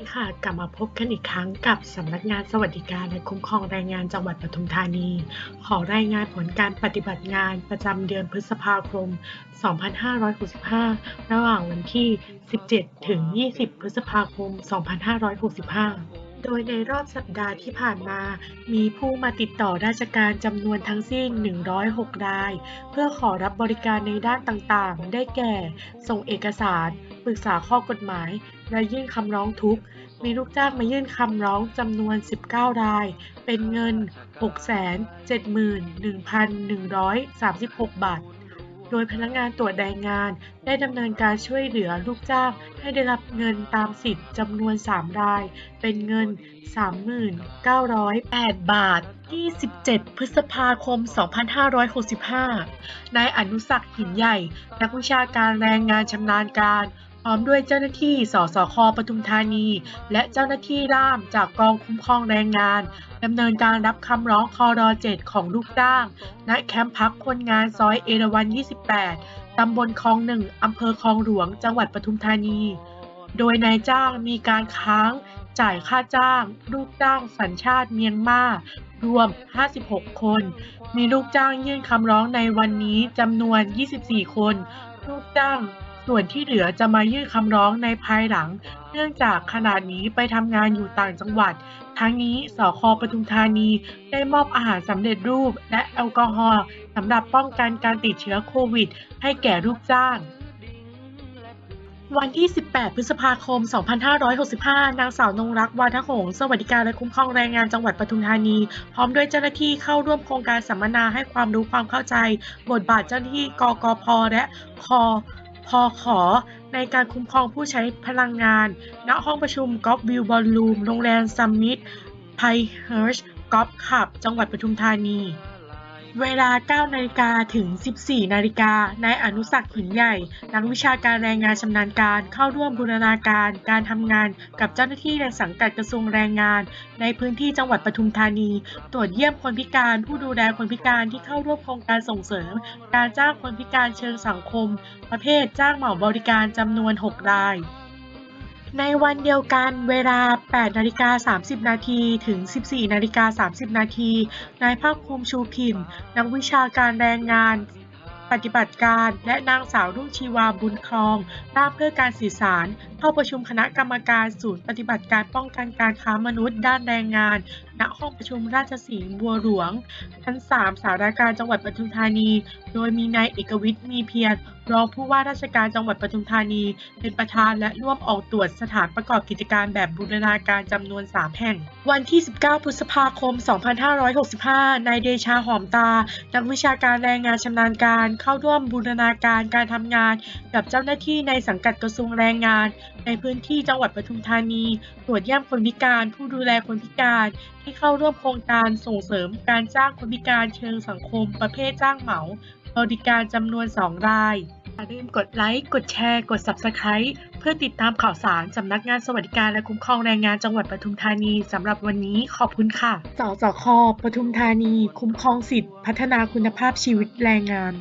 ีค่ะกลับมาพบกันอีกครั้งกับสำนักงานสวัสดิการและคุ้มครองแรงงานจังหวัดปทุมธานี ขอรายงานผลการปฏิบัติงานประจำเดือนพฤษภาคม 2565 ระหว่างวันที่ 17 ถึง 20 พฤษภาคม 2565 โดยในรอบสัปดาห์ที่ผ่านมา มีผู้มาติดต่อราชการจำนวนทั้งสิ้น 106 ราย เพื่อขอรับบริการในด้านต่างๆ ได้แก่ ส่งเอกสาร ปรึกษาข้อกฎหมาย และยื่นคำร้องทุกข์ มีลูกจ้างมายื่นคำร้องจำนวน 19 ราย เป็นเงิน 671,136 บาท โดยพนักงานตรวจแรงงาน ได้ดำเนินการช่วยเหลือลูกจ้างให้ได้รับเงินตามสิทธิ์จำนวน 3 ราย เป็นเงิน 39,008 บาท 27 พฤษภาคม 2565 นายอนุสักหินใหญ่ นักวิชาการแรงงานชำนาญการ พร้อมด้วยเจ้าหน้าที่ สสค ปทุมธานี และเจ้าหน้าที่ร่ามจากกองคุ้มครองแรงงานดำเนินการรับคำร้องคอร7ของลูกจ้าง ณ แคมป์พักคนงานซอยเอราวัณ 28 ตำบลคลองหนึ่งอำเภอคลองหลวง จังหวัดปทุมธานี โดยนายจ้างมีการค้างจ่ายค่าจ้าง ลูกจ้างสัญชาติเมียนมารวม 56 คน มีลูกจ้างยื่นคำร้องในวันนี้จำนวน 24 คน ลูกจ้าง ส่วนที่เหลือจะมายื่นคำร้องในภายหลัง เนื่องจากขณะนี้ไปทำงานอยู่ต่างจังหวัด ทั้งนี้สคปทุมธานีได้มอบอาหารสำเร็จรูปและแอลกอฮอล์สำหรับป้องกันการติดเชื้อโควิด ให้แก่ลูกจ้างวันที่ 18 พฤษภาคม 2565 นางสาวนงรักวาทหงส์สวัสดิการและคุ้มครองแรงงานจังหวัดปทุมธานี พร้อมด้วยเจ้าหน้าที่เข้าร่วมโครงการสัมมนาให้ความรู้ความเข้าใจ บทบาทเจ้าหน้าที่กกพและค พอขอในการคุ้มครองผู้ใช้พลังงาน ณ ห้องประชุมกอล์ฟวิวบอลลูม โรงแรมซัมมิตไพเฮิร์ชกอล์ฟคลับ จังหวัดปทุมธานี เวลา 9 นาฬิกาถึง 14 นาฬิกานายอนุสักหินใหญ่ นักวิชาการแรงงานชำนาญการเข้าร่วมบูรณาการการทำงานกับเจ้าหน้าที่ในสังกัดกระทรวงแรงงาน ในพื้นที่จังหวัดปทุมธานี ตรวจเยี่ยมคนพิการผู้ดูแลคนพิการที่เข้าร่วมโครงการส่งเสริม การจ้างคนพิการเชิงสังคม ประเภทจ้างเหมาบริการจำนวน 6 ราย ในวันเดียวกันเวลา 8นาฬิกา30 นาทีถึง 14นาฬิกา30 นาทีนายภาคภูมิชูพิมพ์ นักวิชาการแรงงาน ปฏิบัติการ และนางสาวรุ่งชีวาบุญครองร่าเพื่อการสื่อสาร เข้าประชุมคณะกรรมการศูนย์ปฏิบัติการป้องกันการค้ามนุษย์ด้านแรงงาน ณ ห้องประชุมราชสีห์บัวหลวง ชั้น 3 สารการจังหวัดปทุมธานี โดยมีนายเอกวิทย์มีเพียรรองผู้ว่าราชการจังหวัดปทุมธานี เป็นประธานและร่วมออกตรวจสถานประกอบกิจการแบบบูรณาการจำนวน 3 แห่ง วันที่ 19 พฤษภาคม 2565 นายเดชาหอมตา นักวิชาการแรงงานชำนาญการเข้าร่วมบูรณาการการทำงานกับเจ้าหน้าที่ในสังกัดกระทรวงแรงงาน ในพื้นที่จังหวัดปทุมธานี ตรวจเยี่ยมคนพิการ ผู้ดูแลคนพิการ ที่เข้าร่วมโครงการส่งเสริมการจ้างคนพิการเชิงสังคม ประเภทจ้างเหมาบริการจำนวน 2 รายอย่าลืมกดไลค์ กดแชร์ กด Subscribe เพื่อติดตามข่าวสารสำนักงานสวัสดิการและคุ้มครองแรงงานจังหวัดปทุมธานีสำหรับวันนี้ขอบคุณค่ะสสคปทุมธานี คุ้มครองสิทธิพัฒนาคุณภาพชีวิตแรงงาน